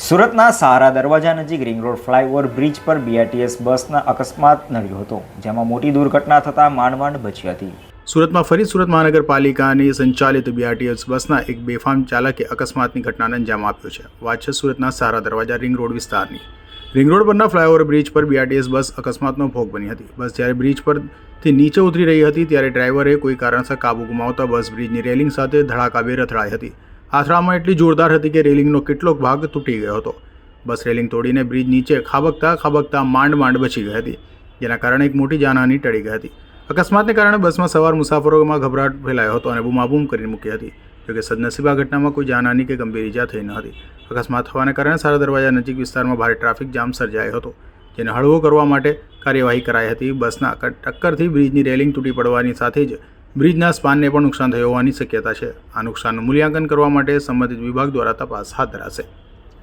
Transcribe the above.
સુરતના સહારા દરવાજા નજીક ring road flyover bridge પર બીઆરટીએસ બસના અકસ્માત નડ્યો હતો, જેમાં મોટી દુર્ઘટના થતાં માંડમાંડ માંડ બચી હતી. સુરતમાં ફરી સુરત મહાનગરપાલિકાની સંચાલિત બીઆરટીએસ બસના એક બેફામ ચાલકે અકસ્માતની ઘટનાને અંજામ આપ્યો છે. વાત છે સુરતના સારા દરવાજા રિંગ રોડ વિસ્તારની. રિંગ રોડ પરના ફ્લાયઓવર બ્રિજ પર બીઆરટીએસ બસ અકસ્માતનો ભોગ બની હતી. બસ જ્યારે બ્રિજ પરથી નીચે ઉતરી રહી હતી, ત્યારે ડ્રાઈવરે કોઈ કારણસર કાબુ ગુમાવતા બસ બ્રિજની રેલિંગ સાથે ધડાકાભેર અથડાઈ હતી. અથડામણ એટલી જોરદાર હતી કે રેલિંગનો કેટલોક ભાગ તૂટી ગયો હતો. બસ રેલિંગ તોડીને બ્રિજ નીચે ખાબકતા ખાબકતા માંડ માંડ બચી ગઈ હતી, જેના કારણે એક મોટી જાનહાની ટળી ગઈ હતી. અકસ્માતને કારણે બસમાં સવાર મુસાફરોમાં ગભરાટ ફેલાયો હતો અને બૂમાબૂમ કરી મૂકી હતી. જોકે સદનસીબ આ ઘટનામાં કોઈ જાનહાની કે ગંભીર ઇજા થઈ ન હતી. અકસ્માત થવાને કારણે સારા દરવાજા નજીક વિસ્તારમાં ભારે ટ્રાફિક જામ સર્જાયો હતો, જેને હળવો કરવા માટે કાર્યવાહી કરાઈ હતી. બસના ટક્કરથી બ્રિજની રેલિંગ તૂટી પડવાની સાથે જ બ્રિજના સ્પાનને પણ નુકસાન થયું હોવાની શક્યતા છે. આ નુકસાનનું મૂલ્યાંકન કરવા માટે સંબંધિત વિભાગ દ્વારા તપાસ હાથ ધરાશે.